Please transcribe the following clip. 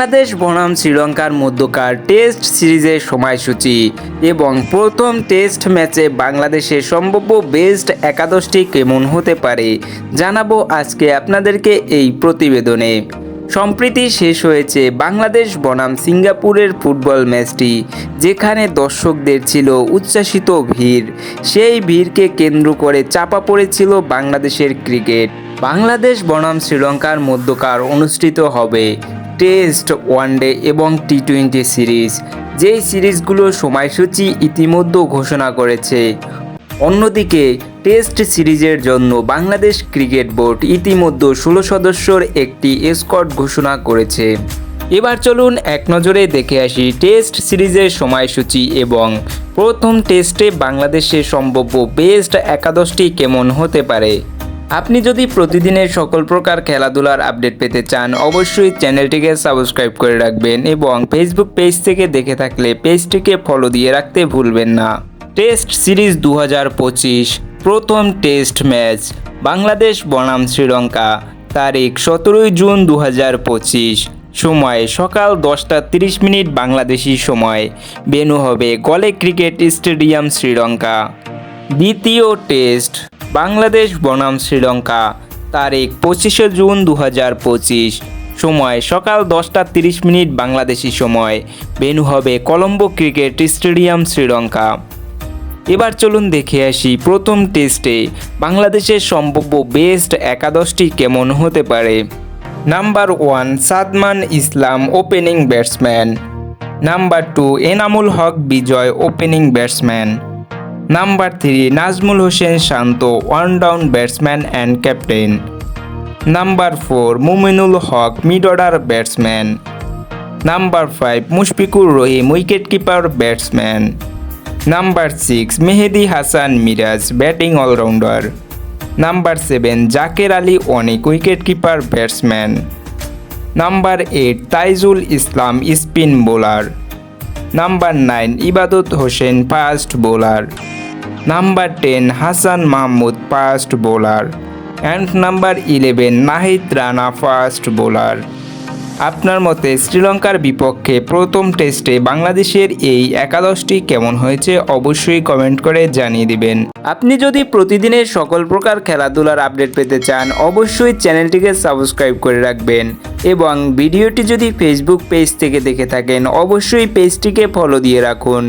বাংলাদেশ, বনাম, শ্রীলঙ্কার মধ্যকার টেস্ট সিরিজের সময়সূচি এবং প্রথম টেস্ট ম্যাচে বাংলাদেশের সম্ভাব্য বেস্ট একাদশটি কেমন হতে পারে জানাব আজকে আপনাদেরকে এই প্রতিবেদনে। সম্প্রীতি শেষ হয়েছে বাংলাদেশ, বনাম, সিঙ্গাপুরের ফুটবল ম্যাচটি, যেখানে দর্শকদের ছিল উচ্ছ্বাসিত ভিড়। সেই ভিড়কে কেন্দ্র করে চাপা পড়েছিল বাংলাদেশের ক্রিকেট। বাংলাদেশ, বনাম, শ্রীলঙ্কার মধ্যকার অনুষ্ঠিত হবে টেস্ট ওয়ানডে এবং টি টোয়েন্টি সিরিজ যেই সিরিজগুলোর সময়সূচি ইতিমধ্যে ঘোষণা করেছে। অন্যদিকে টেস্ট সিরিজের জন্য বাংলাদেশ ক্রিকেট বোর্ড ইতিমধ্যে ষোলো সদস্যর একটি স্কোয়াড ঘোষণা করেছে। এবার চলুন এক নজরে দেখে আসি টেস্ট সিরিজের সময়সূচি এবং প্রথম টেস্টে বাংলাদেশের সম্ভাব্য বেস্ট একাদশটি কেমন হতে পারে। আপনি যদি প্রতিদিনের সকল প্রকার খেলাধুলার আপডেট পেতে চান, অবশ্যই চ্যানেলটিকে সাবস্ক্রাইব করে রাখবেন এবং ফেসবুক পেজ থেকে দেখে থাকলে পেজটিকে ফলো দিয়ে রাখতে ভুলবেন না। টেস্ট সিরিজ দু হাজার পঁচিশ, প্রথম টেস্ট ম্যাচ বাংলাদেশ বনাম শ্রীলঙ্কা, তারিখ সতেরোই জুন দু হাজার পঁচিশ, সময় সকাল দশটা তিরিশ মিনিট বাংলাদেশি সময় বেনু হবে গলে ক্রিকেট স্টেডিয়াম শ্রীলঙ্কা। দ্বিতীয় টেস্ট বাংলাদেশ, বনাম, শ্রীলঙ্কা। তারিখ পঁচিশে জুন দু হাজার পঁচিশ। সময় সকাল দশটা তিরিশ মিনিট বাংলাদেশি সময়। বেনু হবে কলম্বো ক্রিকেট স্টেডিয়াম, শ্রীলঙ্কা। এবার চলুন দেখে আসি প্রথম টেস্টে। বাংলাদেশের সম্ভাব্য বেস্ট একাদশটি কেমন হতে পারে? Number one, Sadman Islam opening batsman number two, Enamul Haque, Bijoy opening batsman number three Nazmul Hossain Shanto one down batsman and captain number four Mominul Haque mid order batsman number five Mushfiqur Rahim wicket keeper batsman number six Mehedi Hasan Miraz batting allrounder number seven Jaker Ali Anik wicket keeper batsman number eight Taijul Islam spin bowler number nine Ebadot Hossain fast bowler number ten Hasan Mahmud fast bowler and number eleven Nahid Rana fast bowler আপনার মতে শ্রীলঙ্কার বিপক্ষে প্রথম টেস্টে বাংলাদেশের এই একাদশটি কেমন হয়েছে অবশ্যই কমেন্ট করে জানিয়ে দিবেন। আপনি যদি প্রতিদিনের সকল প্রকার খেলাধুলার আপডেট পেতে চান, অবশ্যই চ্যানেলটিকে সাবস্ক্রাইব করে রাখবেন এবং ভিডিওটি যদি ফেসবুক পেজ থেকে দেখে থাকেন, অবশ্যই পেজটিকে ফলো দিয়ে রাখুন।